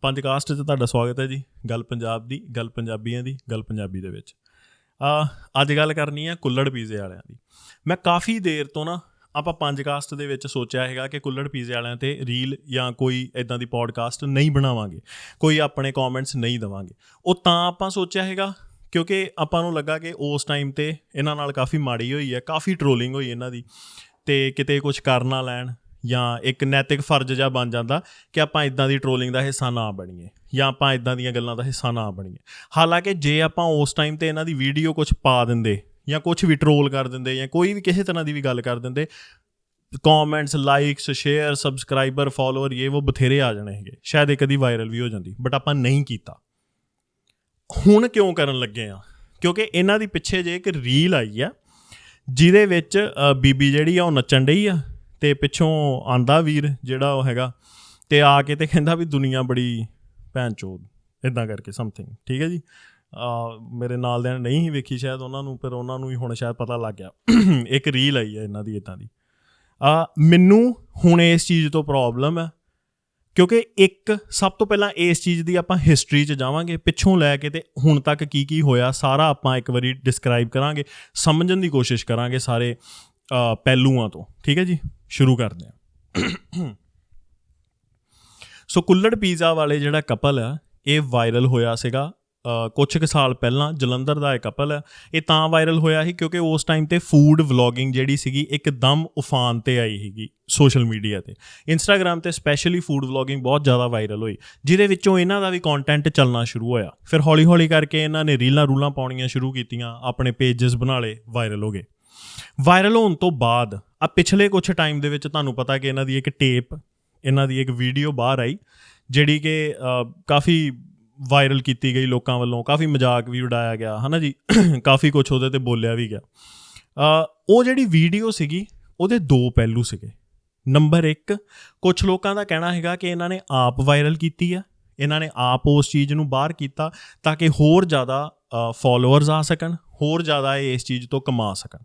ਪੰਜਕਾਸਟ 'ਚ ਤੁਹਾਡਾ ਸਵਾਗਤ ਹੈ ਜੀ, ਗੱਲ ਪੰਜਾਬ ਦੀ, ਗੱਲ ਪੰਜਾਬੀਆਂ ਦੀ, ਗੱਲ ਪੰਜਾਬੀ ਦੇ ਵਿੱਚ। ਆ, ਅੱਜ ਗੱਲ ਕਰਨੀ ਹੈ ਕੁੱਲੜ ਪੀਜ਼ੇ ਵਾਲਿਆਂ ਦੀ। ਮੈਂ ਕਾਫੀ ਦੇਰ ਤੋਂ ਨਾ ਆਪਾਂ ਪੰਜਕਾਸਟ ਦੇ ਵਿੱਚ ਸੋਚਿਆ ਹੈਗਾ ਕਿ ਕੁੱਲੜ ਪੀਜ਼ੇ ਵਾਲਿਆਂ ਤੇ ਰੀਲ ਜਾਂ ਕੋਈ ਇਦਾਂ ਦੀ ਪੋਡਕਾਸਟ ਨਹੀਂ ਬਣਾਵਾਂਗੇ। ਕੋਈ ਆਪਣੇ ਕਮੈਂਟਸ ਨਹੀਂ ਦਵਾਂਗੇ। ਉਹ ਤਾਂ ਆਪਾਂ ਸੋਚਿਆ ਹੈਗਾ, ਕਿਉਂਕਿ ਆਪਾਂ ਨੂੰ ਲੱਗਾ ਕਿ ਉਸ ਟਾਈਮ ਤੇ ਇਹਨਾਂ ਨਾਲ ਕਾਫੀ ਮਾੜੀ ਹੋਈ ਹੈ, ਕਾਫੀ ਟ੍ਰੋਲਿੰਗ ਹੋਈ ਇਹਨਾਂ ਦੀ, ਤੇ ਕਿਤੇ ਕੁਝ ਕਰ ਨਾ ਲੈਣ। ਜਾਂ ਇੱਕ ਨੈਤਿਕ ਫਰਜ਼ ਜਿਹਾ ਬਣ ਜਾਂਦਾ ਕਿ ਆਪਾਂ ਇਦਾਂ ਦੀ ਟ੍ਰੋਲਿੰਗ ਦਾ ਹਿੱਸਾ ਨਾ ਬਣੀਏ ਜਾਂ ਆਪਾਂ ਇਦਾਂ ਦੀਆਂ ਗੱਲਾਂ ਦਾ ਹਿੱਸਾ ਨਾ ਬਣੀਏ। ਹਾਲਾਂਕਿ ਜੇ ਆਪਾਂ ਉਸ ਟਾਈਮ ਤੇ ਇਹਨਾਂ ਦੀ ਵੀਡੀਓ ਕੁਝ ਪਾ ਦਿੰਦੇ ਜਾਂ ਕੁਝ ਵੀ ਟ੍ਰੋਲ ਕਰ ਦਿੰਦੇ ਜਾਂ ਕੋਈ ਵੀ ਕਿਸੇ ਤਰ੍ਹਾਂ ਦੀ ਵੀ ਗੱਲ ਕਰ ਦਿੰਦੇ comments likes share subscriber follower ਇਹ ਉਹ ਬਥੇਰੇ ਆ ਜਾਣੇ ਹੈਗੇ। ਸ਼ਾਇਦ ਇਹ ਕਦੀ ਵਾਇਰਲ ਵੀ ਹੋ ਜਾਂਦੀ ਬਟ ਆਪਾਂ ਨਹੀਂ ਕੀਤਾ। ਹੁਣ ਕਿਉਂ ਕਰਨ ਲੱਗੇ ਆ? ਕਿਉਂਕਿ ਇਹਨਾਂ ਦੀ ਪਿੱਛੇ ਜੇ ਇੱਕ ਰੀਲ ਆਈ ਆ, ਜਿਹਦੇ ਵਿੱਚ ਬੀਬੀ ਜਿਹੜੀ ਆ ਉਹ ਨੱਚਣ ਡਈ ਆ। ਤੇ ਪਿੱਛੋਂ ਆਂਦਾ ਵੀਰ ਜਿਹੜਾ ਉਹ ਹੈਗਾ ਤੇ ਆ ਕੇ ਤੇ ਕਹਿੰਦਾ ਵੀ ਦੁਨੀਆ ਬੜੀ ਭੈਣ ਚੋਦ ਇਦਾਂ ਕਰਕੇ ਸਮਥਿੰਗ ਠੀਕ ਹੈ ਜੀ? ਮੇਰੇ ਨਾਲ ਦੇ ਨਹੀਂ ਹੀ ਵੇਖੀ ਸ਼ਾਇਦ ਉਹਨਾਂ ਨੂੰ, ਪਰ ਉਹਨਾਂ ਨੂੰ ਹੀ ਹੁਣ ਸ਼ਾਇਦ ਪਤਾ ਲੱਗ ਗਿਆ। ਇੱਕ ਰੀਲ ਆਈ ਹੈ ਇਹਨਾਂ ਦੀ ਇਦਾਂ ਦੀ। ਆ, ਮੈਨੂੰ ਹੁਣ ਇਸ ਚੀਜ਼ ਤੋਂ ਪ੍ਰੋਬਲਮ ਹੈ, ਕਿਉਂਕਿ ਇੱਕ ਸਭ ਤੋਂ ਪਹਿਲਾਂ ਇਸ ਚੀਜ਼ ਦੀ ਆਪਾਂ ਹਿਸਟਰੀ 'ਚ ਜਾਵਾਂਗੇ, ਪਿੱਛੋਂ ਲੈ ਕੇ ਤੇ ਹੁਣ ਤੱਕ ਕੀ ਕੀ ਹੋਇਆ, ਸਾਰਾ ਆਪਾਂ ਇੱਕ ਵਾਰੀ ਡਿਸਕ੍ਰਾਈਬ ਕਰਾਂਗੇ, ਸਮਝਣ ਦੀ ਕੋਸ਼ਿਸ਼ ਕਰਾਂਗੇ ਸਾਰੇ। ਪਹਿਲੂਆਂ ਤੋਂ। ਠੀਕ ਹੈ ਜੀ? ਸ਼ੁਰੂ ਕਰਦੇ ਹਾਂ। ਸੋ ਕੁੱਲੜ ਪੀਜ਼ਾ ਵਾਲੇ ਜਿਹੜਾ ਕਪਲ ਆ ਇਹ ਵਾਇਰਲ ਹੋਇਆ ਸੀਗਾ ਅ, ਕੁਝ ਕੁ ਸਾਲ ਪਹਿਲਾਂ ਜਲੰਧਰ ਦਾ ਇਹ ਕਪਲ ਹੈ ਇਹ ਤਾਂ ਵਾਇਰਲ ਹੋਇਆ ਸੀ ਕਿਉਂਕਿ ਉਸ ਟਾਈਮ ਤੇ ਫੂਡ ਵਲੌਗਿੰਗ ਜਿਹੜੀ ਸੀਗੀ ਇੱਕਦਮ ਉਫਾਨ ਤੇ ਆਈ ਸੀਗੀ ਸੋਸ਼ਲ ਮੀਡੀਆ ਤੇ। ਇੰਸਟਾਗ੍ਰam ਤੇ ਸਪੈਸ਼ਲੀ ਫੂਡ ਵਲੌਗਿੰਗ ਬਹੁਤ ਜ਼ਿਆਦਾ ਵਾਇਰਲ ਹੋਈ ਜਿਹਦੇ ਵਿੱਚੋਂ ਇਹਨਾਂ ਦਾ ਵੀ ਕੰਟੈਂਟ ਚੱਲਣਾ ਸ਼ੁਰੂ ਹੋਇਆ। ਫਿਰ ਹੌਲੀ-ਹੌਲੀ ਕਰਕੇ ਇਹਨਾਂ ਨੇ ਰੀਲਾਂ ਰੂਲਾਂ ਪਾਉਣੀਆਂ ਸ਼ੁਰੂ ਕੀਤੀਆਂ ਆਪਣੇ ਪੇजेस ਬਣਾ ਲਏ ਵਾਇਰਲ ਹੋ ਗਏ। ਵਾਇਰਲ ਹੋਣ ਤੋਂ ਬਾਅਦ ਆ ਪਿਛਲੇ ਕੁਝ ਟਾਈਮ ਦੇ ਵਿੱਚ ਤੁਹਾਨੂੰ ਪਤਾ ਕਿ ਇਹਨਾਂ ਦੀ ਇੱਕ ਟੇਪ ਇਹਨਾਂ ਦੀ ਇੱਕ ਵੀਡੀਓ ਬਾਹਰ ਆਈ, ਜਿਹੜੀ ਕਿ ਕਾਫੀ ਵਾਇਰਲ ਕੀਤੀ ਗਈ ਲੋਕਾਂ ਵੱਲੋਂ, ਕਾਫੀ ਮਜ਼ਾਕ ਵੀ ਉਡਾਇਆ ਗਿਆ, ਹਨਾ ਜੀ? ਕਾਫੀ ਕੁਝ ਉਹਦੇ ਤੇ ਬੋਲਿਆ ਵੀ ਗਿਆ। ਉਹ ਜਿਹੜੀ ਵੀਡੀਓ ਸੀਗੀ, ਉਹਦੇ ਦੋ ਪਹਿਲੂ ਸੀਗੇ। ਨੰਬਰ 1 ਕੁਝ ਲੋਕਾਂ ਦਾ ਕਹਿਣਾ ਹੈਗਾ ਕਿ ਇਹਨਾਂ ਨੇ ਆਪ ਵਾਇਰਲ ਕੀਤੀ ਆ, ਇਹਨਾਂ ਨੇ ਆਪ ਉਸ ਚੀਜ਼ ਨੂੰ ਬਾਹਰ ਕੀਤਾ ਤਾਂ ਕਿ ਹੋਰ ਜ਼ਿਆਦਾ ਫਾਲੋਅਰਸ ਆ ਸਕਣ, ਹੋਰ ਜ਼ਿਆਦਾ ਇਹ ਇਸ ਚੀਜ਼ ਤੋਂ ਕਮਾ ਸਕਣ।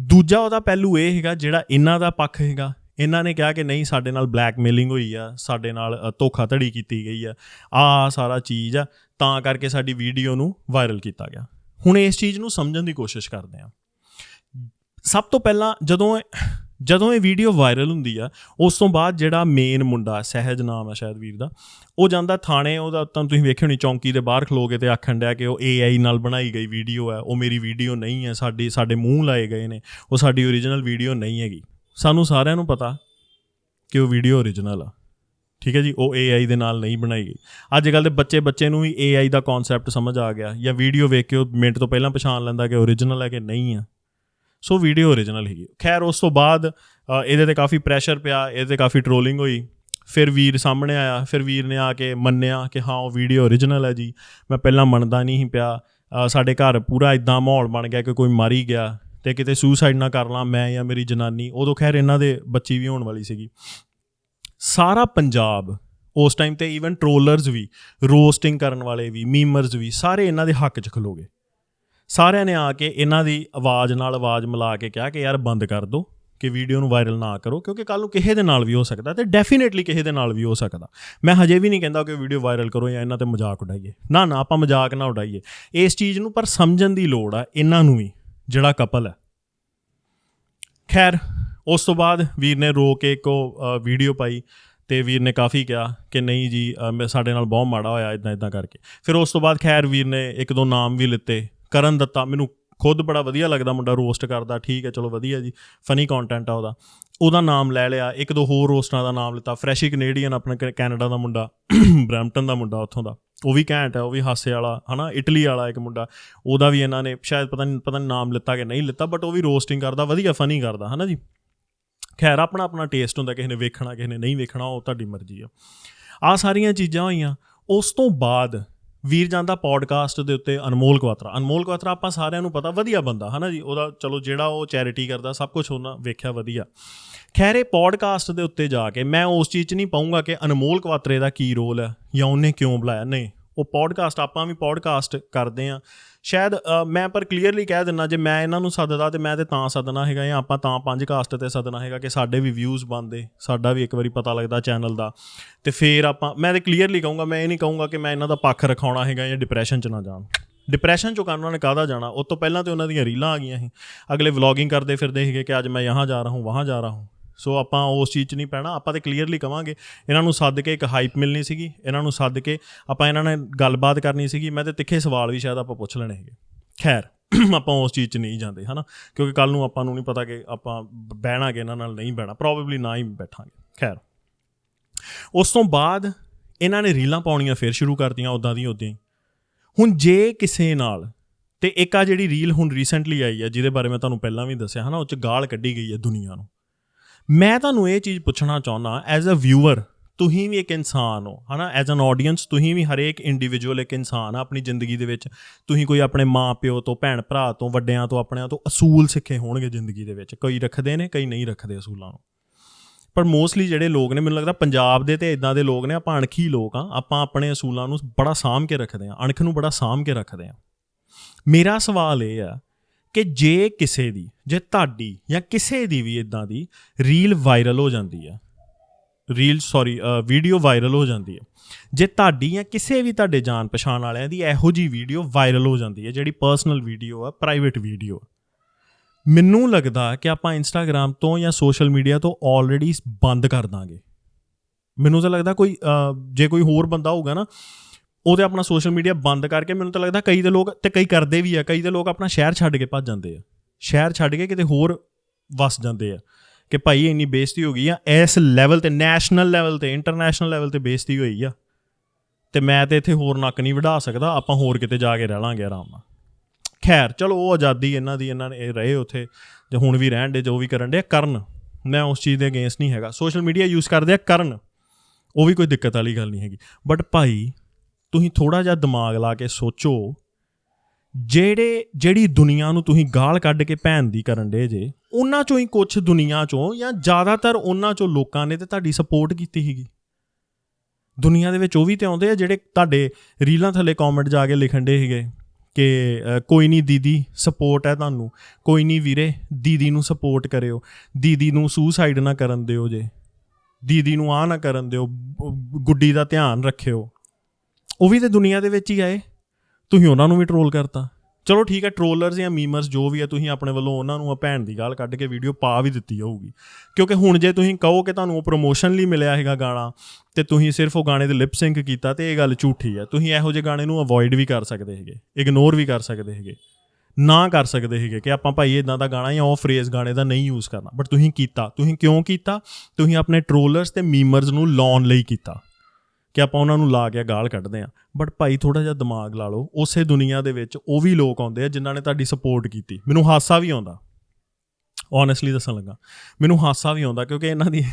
ਦੂਜਾ ਉਹਦਾ ਪਹਿਲੂ ਇਹ ਹੈਗਾ ਜਿਹੜਾ ਇਹਨਾਂ ਦਾ ਪੱਖ ਹੈਗਾ। ਇਹਨਾਂ ਨੇ ਕਿਹਾ ਕਿ ਨਹੀਂ, ਸਾਡੇ ਨਾਲ ਬਲੈਕਮੇਲਿੰਗ ਹੋਈ ਆ, ਸਾਡੇ ਨਾਲ ਧੋਖਾਧੜੀ ਕੀਤੀ ਗਈ ਆ ਆ ਸਾਰਾ ਚੀਜ਼ ਆ, ਤਾਂ ਕਰਕੇ ਸਾਡੀ ਵੀਡੀਓ ਨੂੰ ਵਾਇਰਲ ਕੀਤਾ ਗਿਆ। ਹੁਣ ਇਸ ਚੀਜ਼ ਨੂੰ ਸਮਝਣ ਦੀ ਕੋਸ਼ਿਸ਼ ਕਰਦੇ ਆ। ਸਭ ਤੋਂ ਪਹਿਲਾਂ ਜਦੋਂ ਜਦੋਂ ਇਹ ਵੀਡੀਓ ਵਾਇਰਲ ਹੁੰਦੀ ਆ, ਉਸ ਤੋਂ ਬਾਅਦ ਜਿਹੜਾ ਮੇਨ ਮੁੰਡਾ, ਸਹਿਜ ਨਾਮ ਆ ਸ਼ਾਇਦ ਵੀਰ ਦਾ, ਉਹ ਜਾਂਦਾ ਥਾਣੇ, ਉਹਦਾ ਤਾਂ ਤੁਸੀਂ ਵੇਖਿਓ ਨਹੀਂ ਚੌਂਕੀ ਦੇ ਬਾਹਰ ਖਲੋ ਕੇ ਤੇ ਆਖਣ ਡਿਆ ਕਿ ਉਹ AI ਨਾਲ ਬਣਾਈ ਗਈ ਵੀਡੀਓ ਹੈ ਉਹ ਮੇਰੀ ਵੀਡੀਓ ਨਹੀਂ ਹੈ ਸਾਡੀ, ਸਾਡੇ ਮੂੰਹ ਲਾਏ ਗਏ ਨੇ, ਉਹ ਸਾਡੀ ਓਰੀਜਨਲ ਵੀਡੀਓ ਨਹੀਂ ਹੈਗੀ। ਸਾਨੂੰ ਸਾਰਿਆਂ ਨੂੰ ਪਤਾ ਕਿ ਉਹ ਵੀਡੀਓ ਓਰੀਜਨਲ ਆ। ਠੀਕ ਹੈ ਜੀ, ਉਹ AI ਦੇ ਨਾਲ ਨਹੀਂ ਬਣਾਈ ਗਈ। ਅੱਜ ਕੱਲ ਦੇ ਬੱਚੇ ਬੱਚੇ ਨੂੰ ਵੀ AI ਦਾ ਕਨਸੈਪਟ ਸਮਝ ਆ ਗਿਆ ਜਾਂ ਵੀਡੀਓ ਵੇਖ ਕੇ ਉਹ ਮਿੰਟ ਤੋਂ ਪਹਿਲਾਂ ਪਛਾਣ ਲੈਂਦਾ ਕਿ ਓਰੀਜਨਲ ਹੈ ਕਿ ਨਹੀਂ ਆ। ਸੋ ਵੀਡੀਓ ਓਰੀਜਨਲ ਹੈਗੀ ਖੈਰ, ਉਸ ਤੋਂ ਬਾਅਦ ਇਹਦੇ ਤੇ ਕਾਫੀ ਪ੍ਰੈਸ਼ਰ ਪਿਆ, ਇਹਦੇ ਤੇ ਕਾਫੀ ਟ੍ਰੋਲਿੰਗ ਹੋਈ। ਫਿਰ ਵੀਰ ਸਾਹਮਣੇ ਆਇਆ, ਫਿਰ ਵੀਰ ਨੇ ਆ ਕੇ ਮੰਨਿਆ ਕਿ ਹਾਂ, ਉਹ ਵੀਡੀਓ ਓਰੀਜਨਲ ਹੈ ਜੀ। ਮੈਂ ਪਹਿਲਾਂ ਮੰਨਦਾ ਨਹੀਂ ਸੀ ਪਿਆ। ਸਾਡੇ ਘਰ ਪੂਰਾ ਇਦਾਂ ਮਾਹੌਲ ਬਣ ਗਿਆ ਕਿ ਕੋਈ ਮਰ ਹੀ ਗਿਆ ਤੇ ਕਿਤੇ ਸੁਸਾਈਡ ਨਾ ਕਰ ਲਾਂ, ਮੈਂ ਜਾਂ ਮੇਰੀ ਜਨਾਨੀ। ਉਦੋਂ ਖੈਰ ਇਹਨਾਂ ਦੇ ਬੱਚੀ ਵੀ ਹੋਣ ਵਾਲੀ ਸੀਗੀ। ਸਾਰਾ ਪੰਜਾਬ, ਉਸ ਟਾਈਮ ਤੇ ਈਵਨ ਟ੍ਰੋਲਰਸ ਵੀ ਰੋਸਟਿੰਗ ਕਰਨ ਵਾਲੇ ਵੀ ਮੀਮਰਸ ਵੀ, ਸਾਰੇ ਇਹਨਾਂ ਦੇ ਹੱਕ 'ਚ ਖਲੋਗੇ ਸਾਰਿਆਂ ਨੇ ਆ ਕੇ ਇਹਨਾਂ ਦੀ ਆਵਾਜ਼ ਨਾਲ ਆਵਾਜ਼ ਮਿਲਾ ਕੇ ਕਿਹਾ ਕਿ ਯਾਰ ਬੰਦ ਕਰ ਦਿਓ ਕਿ ਵੀਡੀਓ ਨੂੰ ਵਾਇਰਲ ਨਾ ਕਰੋ, ਕਿਉਂਕਿ ਕੱਲ ਨੂੰ ਕਿਸੇ ਦੇ ਨਾਲ ਵੀ ਹੋ ਸਕਦਾ ਤੇ ਡੈਫੀਨੇਟਲੀ ਕਿਸੇ ਦੇ ਨਾਲ ਵੀ ਹੋ ਸਕਦਾ। ਮੈਂ ਹਜੇ ਵੀ ਨਹੀਂ ਕਹਿੰਦਾ ਕਿ ਵੀਡੀਓ ਵਾਇਰਲ ਕਰੋ ਜਾਂ ਇਹਨਾਂ ਤੇ ਮਜ਼ਾਕ ਉਡਾਈਏ। ਨਾ ਨਾ, ਆਪਾਂ ਮਜ਼ਾਕ ਨਾ ਉਡਾਈਏ। ਇਸ ਚੀਜ਼ ਨੂੰ ਪਰ ਸਮਝਣ ਦੀ ਲੋੜ ਆ ਇਹਨਾਂ ਨੂੰ ਵੀ, ਜਿਹੜਾ ਕਪਲ ਹੈ ਖੈਰ, ਉਸ ਤੋਂ ਬਾਅਦ ਵੀਰ ਨੇ ਰੋ ਕੇ ਇੱਕ ਉਹ ਵੀਡੀਓ ਪਾਈ ਤੇ ਵੀਰ ਨੇ ਕਾਫੀ ਕਿਹਾ ਕਿ ਨਹੀਂ ਜੀ ਮੈਂ- ਸਾਡੇ ਨਾਲ ਬਹੁਤ ਮਾੜਾ ਹੋਇਆ ਇਦਾਂ ਇਦਾਂ ਕਰਕੇ। ਫਿਰ ਉਸ ਤੋਂ ਬਾਅਦ ਖੈਰ ਵੀਰ ਨੇ ਇੱਕ ਦੋ ਨਾਮ ਵੀ ਲਿੱਤੇ। ਕਰਨ ਦਿੱਤਾ। ਮੈਨੂੰ ਖੁਦ ਬੜਾ ਵਧੀਆ ਲੱਗਦਾ ਮੁੰਡਾ ਰੋਸਟ ਕਰਦਾ, ਠੀਕ ਹੈ, ਚਲੋ ਵਧੀਆ ਜੀ ਫਨੀ ਕੰਟੈਂਟ ਆ ਉਹਦਾ। ਉਹਦਾ ਨਾਮ ਲੈ ਲਿਆ, ਇੱਕ ਦੋ ਹੋਰ ਰੋਸਟਰਾਂ ਦਾ ਨਾਮ ਲਿੱਤਾ ਫਰੈਸ਼ੀ ਕੈਨੇਡੀਅਨ ਆਪਣਾ ਕੈ- ਕੈਨੇਡਾ ਦਾ ਮੁੰਡਾ ਬ੍ਰੈਂਪਟਨ ਦਾ ਮੁੰਡਾ ਉੱਥੋਂ ਦਾ। ਉਹ ਵੀ ਘੈਂਟ ਹੈ, ਉਹ ਵੀ ਹਾਸੇ ਵਾਲਾ, ਹਨਾ ਇਟਲੀ ਵਾਲਾ ਇੱਕ ਮੁੰਡਾ। ਉਹਦਾ ਵੀ ਇਹਨਾਂ ਨੇ ਸ਼ਾਇਦ ਪਤਾ ਨਹੀਂ ਪਤਾ ਨਹੀਂ ਨਾਮ ਲਿੱਤਾ ਕਿ ਨਹੀਂ ਲਿੱਤਾ ਬਟ ਉਹ ਵੀ ਰੋਸਟਿੰਗ ਕਰਦਾ, ਵਧੀਆ ਫਨੀ ਕਰਦਾ, ਹਨਾ ਜੀ। ਖੈਰ, ਆਪਣਾ ਆਪਣਾ ਟੇਸਟ ਹੁੰਦਾ, ਕਿਸੇ ਨੇ ਵੇਖਣਾ, ਕਿਸੇ ਨੇ ਨਹੀਂ ਵੇਖਣਾ, ਉਹ ਤੁਹਾਡੀ ਮਰਜ਼ੀ ਆ। ਆ ਸਾਰੀਆਂ ਚੀਜ਼ਾਂ ਹੋਈਆਂ, ਉਸ ਤੋਂ ਬਾਅਦ ਵੀਰ ਜਾਂਦਾ ਪੋਡਕਾਸਟ ਦੇ ਉੱਤੇ ਅਨਮੋਲ ਕਵਾਤਰਾ ਅਨਮੋਲ ਕਵਾਤਰਾ ਆਪਾਂ ਸਾਰਿਆਂ ਨੂੰ ਪਤਾ, ਵਧੀਆ ਬੰਦਾ, ਹਨਾ ਜੀ? ਉਹਦਾ ਚਲੋ ਜਿਹੜਾ ਉਹ ਚੈਰਿਟੀ ਕਰਦਾ, ਸਭ ਕੁਝ ਉਹਨਾਂ ਵੇਖਿਆ ਵਧੀਆ। ਖੈਰ, ਇਹ ਪੋਡਕਾਸਟ ਦੇ ਉੱਤੇ ਜਾ ਕੇ ਮੈਂ ਉਸ ਚੀਜ਼ 'ਚ ਨਹੀਂ ਪਾਉਂਗਾ ਕਿ ਅਨਮੋਲ ਕਵਾਤਰੇ ਦਾ ਕੀ ਰੋਲ ਹੈ ਜਾਂ ਉਹਨੇ ਕਿਉਂ ਬੁਲਾਇਆ। ਨਹੀਂ, ਉਹ ਪੋਡਕਾਸਟ ਆਪਾਂ ਵੀ ਪੋਡਕਾਸਟ ਕਰਦੇ ਆ ਸ਼ਾਇਦ ਮੈਂ ਪਰ ਕਲੀਅਰਲੀ ਕਹਿ ਦਿੰਨਾ, ਜੇ ਮੈਂ ਇਹਨਾਂ ਨੂੰ ਸੱਦਦਾ ਤੇ ਮੈਂ ਤੇ ਤਾਂ ਸੱਦਣਾ ਹੈਗਾ ਜਾਂ ਆਪਾਂ ਤਾਂ ਪੰਜ ਕਾਸਟ ਤੇ ਸੱਦਣਾ ਹੈਗਾ ਕਿ ਸਾਡੇ ਵੀ ਵਿਊਜ਼ ਬਣਦੇ, ਸਾਡਾ ਵੀ ਇੱਕ ਵਾਰੀ ਪਤਾ ਲੱਗਦਾ ਚੈਨਲ ਦਾ। ਤੇ ਫੇਰ ਆਪਾਂ, ਮੈਂ ਤੇ ਕਲੀਅਰਲੀ ਕਹੂੰਗਾ, ਮੈਂ ਇਹ ਨਹੀਂ ਕਹੂੰਗਾ ਕਿ ਮੈਂ ਇਹਨਾਂ ਦਾ ਪੱਖ ਰਖਾਉਣਾ ਹੈਗਾ ਜਾਂ ਡਿਪਰੈਸ਼ਨ 'ਚ ਨਾ ਜਾਣ। ਡਿਪਰੈਸ਼ਨ 'ਚੋਂ ਕਰਨ ਉਹਨਾਂ ਨੇ ਕਾਹਦਾ ਜਾਣਾ? ਉਸ ਤੋਂ ਪਹਿਲਾਂ ਤੇ ਉਹਨਾਂ ਦੀਆਂ ਰੀਲਾਂ ਆ ਗਈਆਂ ਸੀ। ਅਗਲੇ ਵਲੌਗਿੰਗ ਕਰਦੇ ਫਿਰਦੇ ਸੀਗੇ ਕਿ ਅੱਜ ਮੈਂ ਯਹਾਂ ਜਾ ਰਹਾ ਹੂੰ, ਵਹਾਂ ਜਾ ਰਹਾ ਹੂੰ। ਸੋ ਆਪਾਂ ਉਸ ਚੀਜ਼ 'ਚ ਨਹੀਂ ਪੈਣਾ। ਆਪਾਂ ਤੇ ਕਲੀਅਰਲੀ ਕਵਾਂਗੇ। ਇਹਨਾਂ ਨੂੰ ਸੱਦ ਕੇ ਇੱਕ ਹਾਈਪ ਮਿਲਣੀ ਸੀਗੀ। ਇਹਨਾਂ ਨੂੰ ਸੱਦ ਕੇ ਆਪਾਂ ਇਹਨਾਂ ਨੇ ਗੱਲਬਾਤ ਕਰਨੀ ਸੀਗੀ। ਮੈਂ ਤੇ ਤਿੱਖੇ ਸਵਾਲ ਵੀ ਸ਼ਾਇਦ ਆਪਾਂ ਪੁੱਛ ਲੈਣੇ ਹੈਗੇ। ਖੈਰ, ਆਪਾਂ ਉਸ ਚੀਜ਼ 'ਚ ਨਹੀਂ ਜਾਂਦੇ, ਹਨਾ? ਕਿਉਂਕਿ ਕੱਲ ਨੂੰ ਆਪਾਂ ਨੂੰ ਨਹੀਂ ਪਤਾ ਕਿ ਆਪਾਂ ਬਹਿਣਾਗੇ, ਇਹਨਾਂ ਨਾਲ ਨਹੀਂ ਬਹਿਣਾ। ਪ੍ਰੋਬੇਬਲੀ ਨਾ ਹੀ ਬੈਠਾਂਗੇ। ਖੈਰ। ਉਸ ਤੋਂ ਬਾਅਦ ਇਹਨਾਂ ਨੇ ਰੀਲਾਂ ਪਾਉਣੀਆਂ ਫਿਰ ਸ਼ੁਰੂ ਕਰਤੀਆਂ ਉਦਾਂ ਦੀ ਉਦਾਂ ਹੀ ਹੁਣ ਜੇ ਕਿਸੇ ਨਾਲ, ਤੇ ਇੱਕ ਆ ਜਿਹੜੀ ਰੀਲ ਹੁਣ ਰੀਸੈਂਟਲੀ ਆਈ ਹੈ ਜਿਹਦੇ ਬਾਰੇ ਮੈਂ ਤੁਹਾਨੂੰ ਪਹਿਲਾਂ ਵੀ ਦੱਸਿਆ, ਹਨਾ? ਉਹ ਚ ਗਾਲ ਕੱਢੀ ਗਈ ਹੈ ਦੁਨੀਆ ਨੂੰ। ਮੈਂ ਤੁਹਾਨੂੰ ਇਹ ਚੀਜ਼ ਪੁੱਛਣਾ ਚਾਹੁੰਦਾ ਐਜ਼ ਅ ਵਿਊਅਰ ਤੁਸੀਂ ਵੀ ਇੱਕ ਇਨਸਾਨ ਹੋ, ਹਨਾ? ਐਜ਼ ਐਨ ਆਡੀਅנס ਤੁਸੀਂ ਵੀ ਹਰੇਕ ਇੰਡੀਵਿਜੂਅਲ ਇੱਕ ਇਨਸਾਨ ਆ ਆਪਣੀ ਜ਼ਿੰਦਗੀ ਦੇ ਵਿੱਚ। ਤੁਸੀਂ ਕੋਈ ਆਪਣੇ ਮਾਪਿਓ ਤੋਂ ਭੈਣ ਭਰਾ ਤੋਂ, ਵੱਡਿਆਂ ਤੋਂ, ਆਪਣਿਆਂ ਤੋਂ ਅਸੂਲ ਸਿੱਖੇ ਹੋਣਗੇ ਜ਼ਿੰਦਗੀ ਦੇ ਵਿੱਚ। ਕਈ ਰੱਖਦੇ ਨੇ, ਕਈ ਨਹੀਂ ਰੱਖਦੇ ਅਸੂਲਾਂ ਨੂੰ। ਪਰ ਮੋਸਟਲੀ ਜਿਹੜੇ ਲੋਕ ਨੇ, ਮੈਨੂੰ ਲੱਗਦਾ ਪੰਜਾਬ ਦੇ ਤੇ ਇਦਾਂ ਦੇ ਲੋਕ ਨੇ, ਆਪਾਂ ਅਣਖੀ ਲੋਕ ਆ। ਆਪਾਂ ਆਪਣੇ ਅਸੂਲਾਂ ਨੂੰ ਬੜਾ ਸਾਂਭ ਕੇ ਰੱਖਦੇ ਆ, ਅਣਖ ਨੂੰ ਬੜਾ ਸਾਂਭ ਕੇ ਰੱਖਦੇ ਆ। ਮੇਰਾ ਸਵਾਲ ਇਹ ਆ ਕਿ ਜੇ ਕਿਸੇ ਦੀ, ਜੇ ਤੁਹਾਡੀ ਜਾਂ ਕਿਸੇ ਦੀ ਵੀ ਇਦਾਂ ਦੀ ਰੀਲ ਵਾਇਰਲ ਹੋ ਜਾਂਦੀ ਆ ਰੀਲ ਸੌਰੀ ਵੀਡੀਓ ਵਾਇਰਲ ਹੋ ਜਾਂਦੀ ਹੈ ਜੇ ਤੁਹਾਡੀ ਜਾਂ ਕਿਸੇ ਵੀ ਤੁਹਾਡੇ ਜਾਣ ਪਛਾਣ ਵਾਲਿਆਂ ਦੀ ਇਹੋ ਜੀ ਵੀਡੀਓ ਵਾਇਰਲ ਹੋ ਜਾਂਦੀ ਹੈ ਜਿਹੜੀ ਪਰਸਨਲ ਵੀਡੀਓ ਆ ਪ੍ਰਾਈਵੇਟ ਵੀਡੀਓ ਮੈਨੂੰ ਲੱਗਦਾ ਕਿ ਆਪਾਂ ਇੰਸਟਾਗ੍ਰam ਤੋਂ ਜਾਂ ਸੋਸ਼ਲ ਮੀਡੀਆ ਤੋਂ ਆਲਰੇਡੀ ਬੰਦ ਕਰ ਦਾਂਗੇ। ਮੈਨੂੰ ਤਾਂ ਲੱਗਦਾ ਕੋਈ ਜੇ ਕੋਈ ਹੋਰ ਬੰਦਾ ਹੋਊਗਾ ਨਾ ਉਹ ਉਹਦੇ ਆਪਣਾ ਸੋਸ਼ਲ ਮੀਡੀਆ ਬੰਦ ਕਰਕੇ ਮੈਨੂੰ ਤਾਂ ਲੱਗਦਾ ਕਈ ਦੇ ਲੋਕ ਤੇ ਕਈ ਕਰਦੇ ਵੀ ਆ, ਕਈ ਦੇ ਲੋਕ ਆਪਣਾ ਸ਼ਹਿਰ ਛੱਡ ਕੇ ਭੱਜ ਜਾਂਦੇ ਆ। ਸ਼ਹਿਰ ਛੱਡ ਕੇ ਕਿਤੇ ਹੋਰ ਵਸ ਜਾਂਦੇ ਆ ਕਿ ਭਾਈ ਇੰਨੀ ਬੇਇੱਜ਼ਤੀ ਹੋ ਗਈ ਆ, ਇਸ ਲੈਵਲ ਤੇ ਨੈਸ਼ਨਲ ਲੈਵਲ ਤੇ ਇੰਟਰਨੈਸ਼ਨਲ ਲੈਵਲ ਤੇ ਬੇਇੱਜ਼ਤੀ ਹੋਈ ਆ। ਤੇ ਮੈਂ ਤੇ ਇੱਥੇ ਹੋਰ ਨੱਕ ਨਹੀਂ ਵਢਾ ਸਕਦਾ, ਆਪਾਂ ਹੋਰ ਕਿਤੇ ਜਾ ਕੇ ਰਹਿ ਲਾਂਗੇ ਆਰਾਮ ਨਾਲ। ਖੈਰ, ਚਲੋ ਉਹ ਆਜ਼ਾਦੀ ਇਹਨਾਂ ਦੀ, ਇਹਨਾਂ ਨੇ ਇਹ ਰਹੇ ਉੱਥੇ ਜੇ ਹੁਣ ਵੀ ਰਹਿਣ ਦੇ, ਜੋ ਵੀ ਕਰਨ ਦੇ ਕਰਨ। ਮੈਂ ਉਸ ਚੀਜ਼ ਦੇ ਅਗੇਂਸਟ ਨਹੀਂ ਹੈਗਾ। ਸੋਸ਼ਲ ਮੀਡੀਆ ਯੂਜ਼ ਕਰਦੇ ਆ ਕਰਨ। ਉਹ ਵੀ ਕੋਈ ਦਿੱਕਤ ਵਾਲੀ ਗੱਲ ਨਹੀਂ ਹੈਗੀ। ਬਟ ਭਾਈ ਤੁਸੀਂ ਥੋੜਾ ਜਿਹਾ ਦਿਮਾਗ ਲਾ ਕੇ ਸੋਚੋ, ਜਿਹੜੇ, ਜਿਹੜੀ ਦੁਨੀਆ ਨੂੰ ਤੁਸੀਂ ਗਾਲ ਕੱਢ ਕੇ ਭੈਣ ਦੀ ਕਰਨ ਦੇ ਜੇ, ਉਹਨਾਂ ਚੋਂ ਹੀ ਕੁਝ ਦੁਨੀਆ ਚੋਂ ਜਾਂ ਜ਼ਿਆਦਾਤਰ ਉਹਨਾਂ ਚੋਂ ਲੋਕਾਂ ਨੇ ਤੇ ਤੁਹਾਡੀ ਸਪੋਰਟ ਕੀਤੀ ਸੀਗੀ। ਦੁਨੀਆ ਦੇ ਵਿੱਚ ਉਹ ਵੀ ਤੇ ਆਉਂਦੇ ਆ ਜਿਹੜੇ ਤੁਹਾਡੇ ਰੀਲਾਂ ਥੱਲੇ ਕਮੈਂਟ ਜਾ ਕੇ ਲਿਖਣ ਦੇ ਸੀਗੇ ਕਿ ਕੋਈ ਨਹੀਂ ਦੀਦੀ ਸਪੋਰਟ ਹੈ ਤੁਹਾਨੂੰ, ਕੋਈ ਨਹੀਂ ਵੀਰੇ, ਦੀਦੀ ਨੂੰ ਸਪੋਰਟ ਕਰਿਓ, ਦੀਦੀ ਨੂੰ ਸੁਸਾਈਡ ਨਾ ਕਰਨ ਦਿਓ ਜੇ, ਦੀਦੀ ਨੂੰ ਆ ਨਾ ਕਰਨ ਦਿਓ ਗੁੱਡੀ ਦਾ ਧਿਆਨ ਰੱਖਿਓ। ਉਹ ਵੀ ਤੇ ਦੁਨੀਆ ਦੇ ਵਿੱਚ ਹੀ ਆਏ। ਤੁਸੀਂ ਉਹਨਾਂ ਨੂੰ ਵੀ ਟਰੋਲ ਕਰਤਾ। ਚਲੋ ਠੀਕ ਹੈ ਟਰੋਲਰਸ ਜਾਂ ਮੀਮਰਸ ਜੋ ਵੀ ਹੈ ਤੁਸੀਂ ਆਪਣੇ ਵੱਲੋਂ ਉਹਨਾਂ ਨੂੰ ਆ ਭੈਣ ਦੀ ਗਾਲ ਕੱਢ ਕੇ ਵੀਡੀਓ ਪਾ ਵੀ ਦਿੱਤੀ ਹੋਊਗੀ। ਕਿਉਂਕਿ ਹੁਣ ਜੇ ਤੁਸੀਂ ਕਹੋ ਕਿ ਤੁਹਾਨੂੰ ਉਹ ਪ੍ਰੋਮੋਸ਼ਨ ਲਈ ਮਿਲਿਆ ਹੈਗਾ ਗਾਣਾ, ਤੇ ਤੁਸੀਂ ਸਿਰਫ ਉਹ ਗਾਣੇ ਦੇ ਲਿਪ ਸਿੰਕ ਕੀਤਾ, ਤੇ ਇਹ ਗੱਲ ਝੂਠੀ ਹੈ। ਤੁਸੀਂ ਇਹੋ ਜਿਹੇ ਗਾਣੇ ਨੂੰ ਅਵੋਇਡ ਵੀ ਕਰ ਸਕਦੇ ਹੈਗੇ ਇਗਨੋਰ ਵੀ ਕਰ ਸਕਦੇ ਹੈਗੇ, ਨਾ ਕਰ ਸਕਦੇ ਹੈਗੇ ਕਿ ਆਪਾਂ ਭਾਈ ਇਦਾਂ ਦਾ ਗਾਣਾ ਜਾਂ ਉਹ ਫਰੇਜ਼ ਗਾਣੇ ਦਾ ਨਹੀਂ ਯੂਜ਼ ਕਰਨਾ। ਬਟ ਤੁਸੀਂ ਕੀਤਾ, ਤੁਸੀਂ ਕਿਉਂ ਕੀਤਾ? ਤੁਸੀਂ ਆਪਣੇ ਟਰੋਲਰਸ ਤੇ ਮੀਮਰਸ ਨੂੰ ਲਾਉਣ ਲਈ ਕੀਤਾ। ਕਿ ਆਪਾਂ ਉਹਨਾਂ ਨੂੰ ਲਾ ਕੇ ਗਾਲ ਕੱਢਦੇ ਆ ਬਟ ਭਾਈ ਥੋੜਾ ਜਿਹਾ ਦਿਮਾਗ ਲਾ ਲਓ। ਉਸੇ ਦੁਨੀਆ ਦੇ ਵਿੱਚ ਉਹ ਵੀ ਲੋਕ ਆਉਂਦੇ ਆ ਜਿਨ੍ਹਾਂ ਨੇ ਤੁਹਾਡੀ ਸਪੋਰਟ ਕੀਤੀ। ਮੈਨੂੰ ਹਾਸਾ ਵੀ ਆਉਂਦਾ। ਓਨੈਸਟਲੀ ਦੱਸਣ ਲੱਗਾ। ਮੈਨੂੰ ਹਾਸਾ ਵੀ ਆਉਂਦਾ ਕਿਉਂਕਿ ਇਹਨਾਂ ਦੀ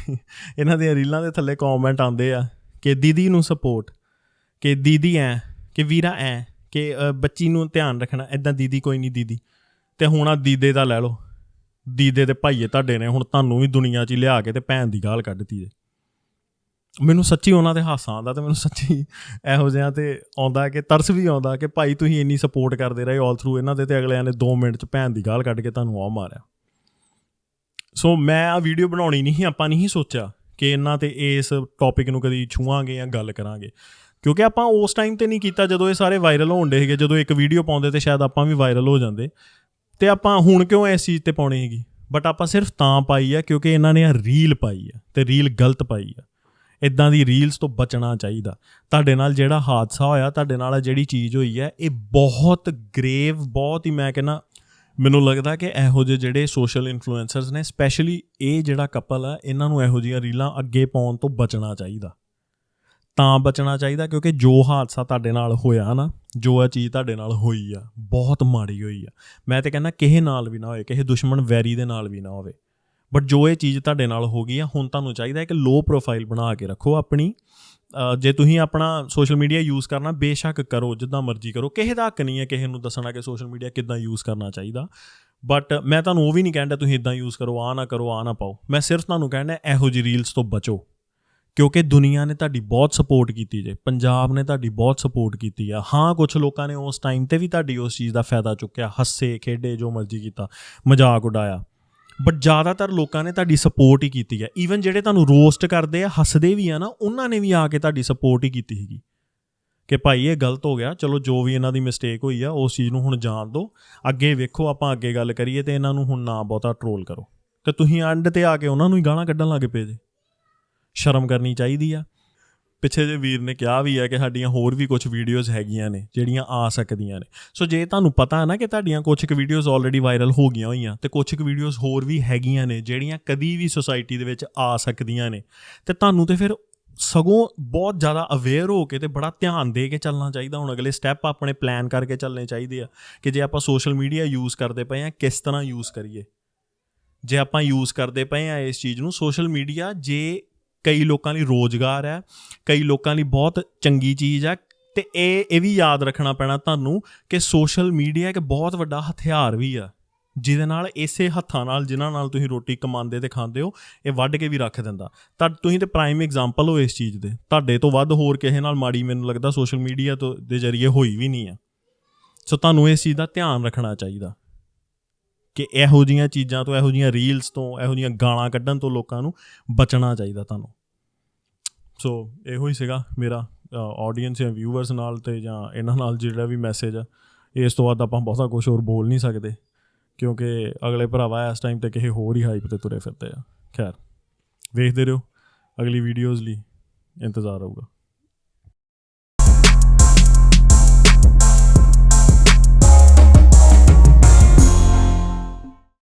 ਇਹਨਾਂ ਦੀਆਂ ਰੀਲਾਂ ਦੇ ਥੱਲੇ ਕਮੈਂਟ ਆਉਂਦੇ ਆ ਕਿ ਦੀਦੀ ਨੂੰ ਸਪੋਰਟ ਕਿ ਦੀਦੀ ਐ, ਕਿ ਵੀਰਾ ਐ, ਕਿ ਬੱਚੀ ਨੂੰ ਧਿਆਨ ਰੱਖਣਾ। ਐਦਾਂ ਦੀਦੀ ਕੋਈ ਨਹੀਂ ਦੀਦੀ। ਤੇ ਹੁਣ ਆ ਦੀਦੇ ਦਾ ਲੈ ਲਓ। ਦੀਦੇ ਦੇ ਭਾਈਏ ਤੁਹਾਡੇ ਨੇ ਹੁਣ ਤੁਹਾਨੂੰ ਵੀ ਦੁਨੀਆ 'ਚ ਲਿਆ ਕੇ ਤੇ ਭੈਣ ਦੀ ਗਾਲ ਕੱਢਤੀ ਜੇ। ਮੈਨੂੰ ਸੱਚੀ ਉਹਨਾਂ ਤੇ ਹਾਸਾ ਆਉਂਦਾ ਤੇ ਮੈਨੂੰ ਸੱਚੀ ਇਹੋ ਜਿਹਾ ਤੇ ਆਉਂਦਾ ਕਿ ਤਰਸ ਵੀ ਆਉਂਦਾ ਕਿ ਭਾਈ ਤੁਸੀਂ ਇੰਨੀ ਸਪੋਰਟ ਕਰਦੇ ਰਹੇ ਆਲ ਥਰੂ ਇਹਨਾਂ ਦੇ ਤੇ ਅਗਲਿਆਂ ਨੇ 2 ਮਿੰਟ 'ਚ ਭੈਣ ਦੀ ਗਾਲ ਕੱਢ ਕੇ ਤੁਹਾਨੂੰ ਆ ਮਾਰਿਆ। ਸੋ ਮੈਂ ਆ ਵੀਡੀਓ ਬਣਾਉਣੀ ਨਹੀਂ ਸੀ, ਆਪਾਂ ਨਹੀਂ ਸੋਚਿਆ ਕਿ ਇਹਨਾਂ ਤੇ ਇਸ ਟੌਪਿਕ ਨੂੰ ਕਦੀ ਛੂਵਾਂਗੇ ਜਾਂ ਗੱਲ ਕਰਾਂਗੇ। ਕਿਉਂਕਿ ਆਪਾਂ ਉਸ ਟਾਈਮ ਤੇ ਨਹੀਂ ਕੀਤਾ, ਜਦੋਂ ਇਹ ਸਾਰੇ ਵਾਇਰਲ ਹੋਣ ਦੇ ਸੀਗੇ, ਜਦੋਂ ਇੱਕ ਵੀਡੀਓ ਪਾਉਂਦੇ ਤੇ ਸ਼ਾਇਦ ਆਪਾਂ ਵੀ ਵਾਇਰਲ ਹੋ ਜਾਂਦੇ। ਤੇ ਆਪਾਂ ਹੁਣ ਕਿਉਂ ਇਸ ਚੀਜ਼ ਤੇ ਪਾਉਣੀ ਹੈਗੀ ਬਟ ਆਪਾਂ ਸਿਰਫ ਤਾਂ ਪਾਈ ਆ ਕਿਉਂਕਿ ਇਹਨਾਂ ਨੇ ਆ ਰੀਲ ਪਾਈ ਆ ਤੇ ਰੀਲ ਗਲਤ ਪਾਈ ਆ। ਇਦਾਂ ਦੀ ਰੀਲਸ ਤੋਂ ਬਚਣਾ ਚਾਹੀਦਾ। ਤੁਹਾਡੇ ਨਾਲ ਜਿਹੜਾ ਹਾਦਸਾ ਹੋਇਆ, ਤੁਹਾਡੇ ਨਾਲ ਜਿਹੜੀ ਚੀਜ਼ ਹੋਈ ਹੈ, ਇਹ ਬਹੁਤ ਗ੍ਰੇਵ ਬਹੁਤ ਹੀ ਮੈਂ ਕਹਿੰਦਾ, ਮੈਨੂੰ ਲੱਗਦਾ ਕਿ ਇਹੋ ਜਿਹੇ ਜਿਹੜੇ ਸੋਸ਼ਲ ਇਨਫਲੂਐਂਸਰਸ ਨੇ ਸਪੈਸ਼ਲੀ ਇਹ ਜਿਹੜਾ ਕਪਲ ਆ, ਇਹਨਾਂ ਨੂੰ ਇਹੋ ਜਿਹੀਆਂ ਰੀਲਾਂ ਅੱਗੇ ਪਾਉਣ ਤੋਂ ਬਚਣਾ ਚਾਹੀਦਾ। ਤਾਂ ਬਚਣਾ ਚਾਹੀਦਾ ਕਿਉਂਕਿ ਜੋ ਹਾਦਸਾ ਤੁਹਾਡੇ ਨਾਲ ਹੋਇਆ ਨਾ, ਜੋ ਇਹ ਚੀਜ਼ ਤੁਹਾਡੇ ਨਾਲ ਹੋਈ ਆ, ਬਹੁਤ ਮਾੜੀ ਹੋਈ ਆ। ਮੈਂ ਤੇ ਕਹਿੰਦਾ, ਕਿਸੇ ਨਾਲ ਵੀ ਨਾ ਹੋਏ, ਕਿਸੇ ਦੁਸ਼ਮਣ ਵੈਰੀ ਦੇ ਨਾਲ ਵੀ ਨਾ ਹੋਵੇ। ਬਟ ਜੋ ਇਹ ਚੀਜ਼ ਤੁਹਾਡੇ ਨਾਲ ਹੋ ਗਈ ਆ, ਹੁਣ ਤੁਹਾਨੂੰ ਚਾਹੀਦਾ ਹੈ ਕਿ ਲੋ ਪ੍ਰੋਫਾਈਲ ਬਣਾ ਕੇ ਰੱਖੋ ਆਪਣੀ। ਜੇ ਤੁਸੀਂ ਆਪਣਾ ਸੋਸ਼ਲ ਮੀਡੀਆ ਯੂਜ਼ ਕਰਨਾ, ਬੇਸ਼ੱਕ ਕਰੋ, ਜਿੱਦਾਂ ਮਰਜ਼ੀ ਕਰੋ। ਕਿਸੇ ਦਾ ਹੱਕ ਨਹੀਂ ਹੈ ਕਿਸੇ ਨੂੰ ਦੱਸਣਾ ਕਿ ਸੋਸ਼ਲ ਮੀਡੀਆ ਕਿੱਦਾਂ ਯੂਜ਼ ਕਰਨਾ ਚਾਹੀਦਾ। ਬਟ ਮੈਂ ਤੁਹਾਨੂੰ ਉਹ ਵੀ ਨਹੀਂ ਕਹਿੰਦਾ ਤੁਸੀਂ ਇਦਾਂ ਯੂਜ਼ ਕਰੋ ਆ ਨਾ ਕਰੋ ਆ ਨਾ ਪਾਓ। ਮੈਂ ਸਿਰਫ ਤੁਹਾਨੂੰ ਕਹਿੰਦਾ ਇਹੋ ਜਿਹੀ ਰੀਲਸ ਤੋਂ ਬਚੋ। ਕਿਉਂਕਿ ਦੁਨੀਆ ਨੇ ਤੁਹਾਡੀ ਬਹੁਤ ਸਪੋਰਟ ਕੀਤੀ ਜੇ। ਪੰਜਾਬ ਨੇ ਤੁਹਾਡੀ ਬਹੁਤ ਸਪੋਰਟ ਕੀਤੀ ਆ। ਹਾਂ ਕੁਝ ਲੋਕਾਂ ਨੇ ਉਸ ਟਾਈਮ ਤੇ ਵੀ ਤੁਹਾਡੀ ਉਸ ਚੀਜ਼ ਦਾ ਫਾਇਦਾ ਚੁੱਕਿਆ। ਹੱਸੇ, ਖੇਡੇ, ਜੋ ਮਰਜ਼ੀ ਕੀਤਾ। ਮਜ਼ਾਕ ਉਡਾਇਆ। ਬਟ ਜ਼ਿਆਦਾਤਰ ਲੋਕਾਂ ਨੇ ਤੁਹਾਡੀ ਸਪੋਰਟ ਹੀ ਕੀਤੀ ਹੈ। ਈਵਨ ਜਿਹੜੇ ਤੁਹਾਨੂੰ ਰੋਸਟ ਕਰਦੇ ਆ, ਹੱਸਦੇ ਵੀ ਆ ਨਾ, ਉਹਨਾਂ ਨੇ ਵੀ ਆ ਕੇ ਤੁਹਾਡੀ ਸਪੋਰਟ ਹੀ ਕੀਤੀ ਸੀਗੀ। ਕਿ ਭਾਈ ਇਹ ਗਲਤ ਹੋ ਗਿਆ, ਚਲੋ ਜੋ ਵੀ ਇਹਨਾਂ ਦੀ ਮਿਸਟੇਕ ਹੋਈ ਆ, ਉਸ ਚੀਜ਼ ਨੂੰ ਹੁਣ ਜਾਣ ਦਿਓ ਅੱਗੇ ਵੇਖੋ, ਆਪਾਂ ਅੱਗੇ ਗੱਲ ਕਰੀਏ ਤੇ ਇਹਨਾਂ ਨੂੰ ਹੁਣ ਨਾ ਬਹੁਤਾ ਟਰੋਲ ਕਰੋ। ਤੇ ਤੁਸੀਂ ਐਂਡ ਤੇ ਆ ਕੇ ਉਹਨਾਂ ਨੂੰ ਹੀ ਗਾਲਾਂ ਕੱਢਣ ਲੱਗ ਪਏ ਜੇ। ਸ਼ਰਮ ਕਰਨੀ ਚਾਹੀਦੀ ਆ। ਪਿੱਛੇ ਜੇ ਵੀਰ ਨੇ ਕਿਹਾ ਵੀ ਹੈ ਕਿ ਸਾਡੀਆਂ ਹੋਰ ਵੀ ਕੁਝ ਵੀਡੀਓਜ਼ ਹੈਗੀਆਂ ਨੇ, ਜਿਹੜੀਆਂ ਆ ਸਕਦੀਆਂ ਨੇ। ਸੋ ਜੇ ਤੁਹਾਨੂੰ ਪਤਾ ਹੈ ਨਾ ਕਿ ਤੁਹਾਡੀਆਂ ਕੁਝ ਕੁ ਵੀਡੀਓਜ਼ ਆਲਰੇਡੀ ਵਾਇਰਲ ਹੋ ਗਈਆਂ ਹੋਈਆਂ ਤੇ ਕੁਝ ਕੁ ਵੀਡੀਓਜ਼ ਹੋਰ ਵੀ ਹੈਗੀਆਂ ਨੇ, ਜਿਹੜੀਆਂ ਕਦੀ ਵੀ ਸੋਸਾਇਟੀ ਦੇ ਵਿੱਚ ਆ ਸਕਦੀਆਂ ਨੇ, ਤੇ ਤੁਹਾਨੂੰ ਤੇ ਫਿਰ ਸਗੋਂ ਬਹੁਤ ਜ਼ਿਆਦਾ ਅਵੇਅਰ ਹੋ ਕੇ ਤੇ ਬੜਾ ਧਿਆਨ ਦੇ ਕੇ ਚੱਲਣਾ ਚਾਹੀਦਾ। ਹੁਣ ਅਗਲੇ ਸਟੈਪ ਆਪਣੇ ਪਲਾਨ ਕਰਕੇ ਚੱਲਣੇ ਚਾਹੀਦੇ ਆ ਕਿ ਜੇ ਆਪਾਂ ਸੋਸ਼ਲ ਮੀਡੀਆ ਯੂਜ਼ ਕਰਦੇ ਪਏ ਆ, ਕਿਸ ਤਰ੍ਹਾਂ ਯੂਜ਼ ਕਰੀਏ? ਜੇ ਆਪਾਂ ਯੂਜ਼ ਕਰਦੇ ਪਏ ਆ ਇਸ ਚੀਜ਼ ਨੂੰ ਸੋਸ਼ਲ ਮੀਡੀਆ ਜੇ ਕਈ ਲੋਕਾਂ ਲਈ ਰੋਜ਼ਗਾਰ ਹੈ, ਕਈ ਲੋਕਾਂ ਲਈ ਬਹੁਤ ਚੰਗੀ ਚੀਜ਼ ਹੈ ਤੇ ਇਹ ਇਹ ਵੀ ਯਾਦ ਰੱਖਣਾ ਪੈਣਾ ਤੁਹਾਨੂੰ ਕਿ ਸੋਸ਼ਲ ਮੀਡੀਆ ਇੱਕ ਬਹੁਤ ਵੱਡਾ ਹਥਿਆਰ ਵੀ ਆ, ਜਿਹਦੇ ਨਾਲ ਇਸੇ ਹੱਥਾਂ ਨਾਲ, ਜਿਨ੍ਹਾਂ ਨਾਲ ਤੁਸੀਂ ਰੋਟੀ ਕਮਾਉਂਦੇ ਤੇ ਖਾਂਦੇ ਹੋ, ਇਹ ਵੱਢ ਕੇ ਵੀ ਰੱਖ ਦਿੰਦਾ। ਤਾਂ ਤੁਸੀਂ ਤੇ ਪ੍ਰਾਈਮ ਐਗਜ਼ਾਮਪਲ ਹੋ ਇਸ ਚੀਜ਼ ਦੇ। ਤੁਹਾਡੇ ਤੋਂ ਵੱਧ ਹੋਰ ਕਿਸੇ ਨਾਲ ਮਾੜੀ ਮੈਨੂੰ ਲੱਗਦਾ ਸੋਸ਼ਲ ਮੀਡੀਆ ਤੋਂ, ਦੇ ਜ਼ਰੀਏ ਹੋਈ ਵੀ ਨਹੀਂ ਆ। ਸੋ ਤੁਹਾਨੂੰ ਇਸ ਚੀਜ਼ ਦਾ ਧਿਆਨ ਰੱਖਣਾ ਚਾਹੀਦਾ ਕਿ ਇਹੋ ਜੀਆਂ ਚੀਜ਼ਾਂ ਤੋਂ, ਇਹੋ ਜੀਆਂ ਰੀਲਸ ਤੋਂ, ਇਹੋ ਜੀਆਂ ਗਾਲਾਂ ਕੱਢਣ ਤੋਂ ਲੋਕਾਂ ਨੂੰ ਬਚਣਾ ਚਾਹੀਦਾ ਤੁਹਾਨੂੰ। ਸੋ ਇਹੋ ਹੀ ਸੀਗਾ ਮੇਰਾ ਆਡੀਅנס ਜਾਂ ਵਿਊਅਰਸ ਨਾਲ ਤੇ ਜਾਂ ਇਹਨਾਂ ਨਾਲ ਜਿਹੜਾ ਵੀ ਮੈਸੇਜ ਆ, ਇਸ ਤੋਂ ਬਾਅਦ ਆਪਾਂ ਬਹੁਤਾ ਕੁਝ ਹੋਰ ਬੋਲ ਨਹੀਂ ਸਕਦੇ, ਕਿਉਂਕਿ ਅਗਲੇ ਭਰਾਵਾ ਇਸ ਟਾਈਮ ਤੇ ਕਿਸੇ ਹੋਰ ਹੀ ਹਾਈਪ ਤੇ ਤੁਰੇ ਫਿਰਦੇ ਆ। ਖੈਰ, ਵੇਖਦੇ ਰਹੋ ਅਗਲੀ ਵੀਡੀਓਜ਼ ਲਈ, ਇੰਤਜ਼ਾਰ ਹੋਊਗਾ